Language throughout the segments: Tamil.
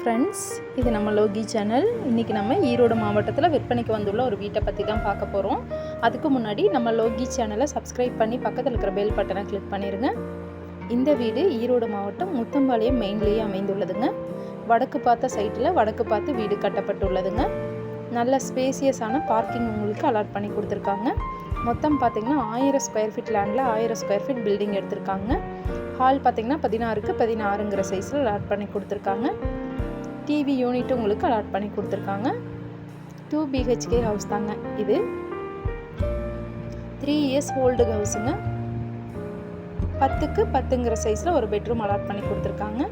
ஃப்ரெண்ட்ஸ் இது நம்ம லோகி சேனல் இன்றைக்கி நம்ம ஈரோடு மாவட்டத்தில் விற்பனைக்கு வந்துள்ள ஒரு வீட்டை பற்றி தான் பார்க்க போகிறோம் அதுக்கு முன்னாடி நம்ம லோகி சேனலை சப்ஸ்கிரைப் பண்ணி பக்கத்தில் இருக்கிற பெல் பட்டனை கிளிக் பண்ணிடுங்க இந்த வீடு ஈரோடு மாவட்டம் முத்தம்பாளையம் மெயின்லேயே அமைந்துள்ளதுங்க. வடக்கு பார்த்த சைட்டில் வடக்கு பார்த்து வீடு கட்டப்பட்டுள்ளதுங்க. நல்ல ஸ்பேசியஸான பார்க்கிங் உங்களுக்கு அலாட் பண்ணி கொடுத்துருக்காங்க. மொத்தம் பார்த்திங்கன்னா ஆயிரம் ஸ்கொயர் ஃபீட் லேண்டில் ஆயிரம் ஸ்கொயர் ஃபீட் பில்டிங் எடுத்திருக்காங்க. ஹால் பார்த்திங்கன்னா பதினாறுக்கு பதினாறுங்கிற சைஸில் அலாட் பண்ணி கொடுத்துருக்காங்க. டிவி யூனிட் உங்களுக்கு அலாட் பண்ணி கொடுத்துருக்காங்க. டூ பிஹெச்கே ஹவுஸ் தாங்க இது. த்ரீ இயர்ஸ் ஓல்டு ஹவுஸுங்க பத்துக்கு பத்துங்கிற சைஸில் ஒரு பெட்ரூம் அலாட் பண்ணி கொடுத்துருக்காங்க.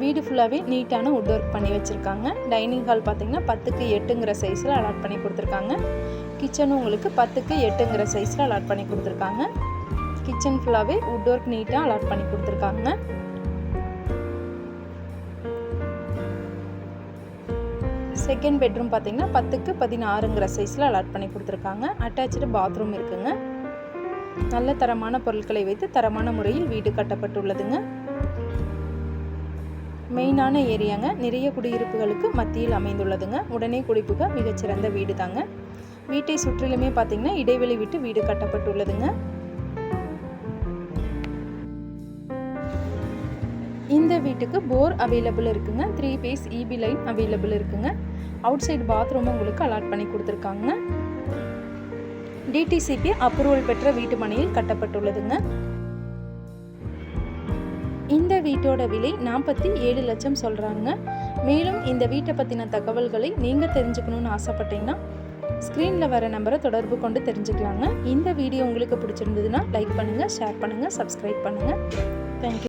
வீடு ஃபுல்லாகவே நீட்டான உட் ஒர்க் பண்ணி வச்சுருக்காங்க. டைனிங் ஹால் பார்த்திங்கன்னா பத்துக்கு எட்டுங்கிற சைஸில் அலாட் பண்ணி கொடுத்துருக்காங்க. கிச்சனும் உங்களுக்கு பத்துக்கு எட்டுங்கிற சைஸில் அலாட் பண்ணி கொடுத்துருக்காங்க. கிச்சன் ஃபுல்லாகவே வுட் ஒர்க் நீட்டாக அலாட் பண்ணி கொடுத்துருக்காங்க. செகண்ட் பெட்ரூம் பார்த்தீங்கன்னா பத்துக்கு பதினாறுங்கிற சைஸில் அலாட் பண்ணி கொடுத்துருக்காங்க. அட்டாச்சு பாத்ரூம் இருக்குங்க. நல்ல தரமான பொருட்களை வைத்து தரமான முறையில் வீடு கட்டப்பட்டுள்ளதுங்க. மெயினான ஏரியாங்க. நிறைய குடியிருப்புகளுக்கு மத்தியில் அமைந்துள்ளதுங்க. உடனே குடிப்புக மிகச்சிறந்த வீடு தாங்க வீட்டை சுற்றிலுமே பார்த்தீங்கன்னா இடைவெளி விட்டு வீடு கட்டப்பட்டுள்ளதுங்க. இந்த வீட்டுக்கு போர் அவைலபிள் இருக்குங்க. Three phase EB line available இருக்குங்க. அவுட் சைடு பாத்ரூமும் உங்களுக்கு அலாட் பண்ணி கொடுத்துருக்காங்க. டிடிசிபி அப்ரூவல் பெற்ற வீட்டு மனையில் கட்டப்பட்டுள்ளதுங்க. இந்த வீட்டோட விலை நாற்பத்தி ஏழு லட்சம் சொல்கிறாங்க மேலும் இந்த வீட்டை பற்றின தகவல்களை நீங்கள் தெரிஞ்சுக்கணுன்னு ஆசைப்பட்டீங்கன்னா ஸ்க்ரீனில் வர நம்பரை தொடர்பு கொண்டு தெரிஞ்சுக்கலாங்க. இந்த வீடியோ உங்களுக்கு பிடிச்சிருந்ததுன்னா லைக் பண்ணுங்கள் ஷேர் பண்ணுங்கள் சப்ஸ்கிரைப் பண்ணுங்கள் தேங்க்யூ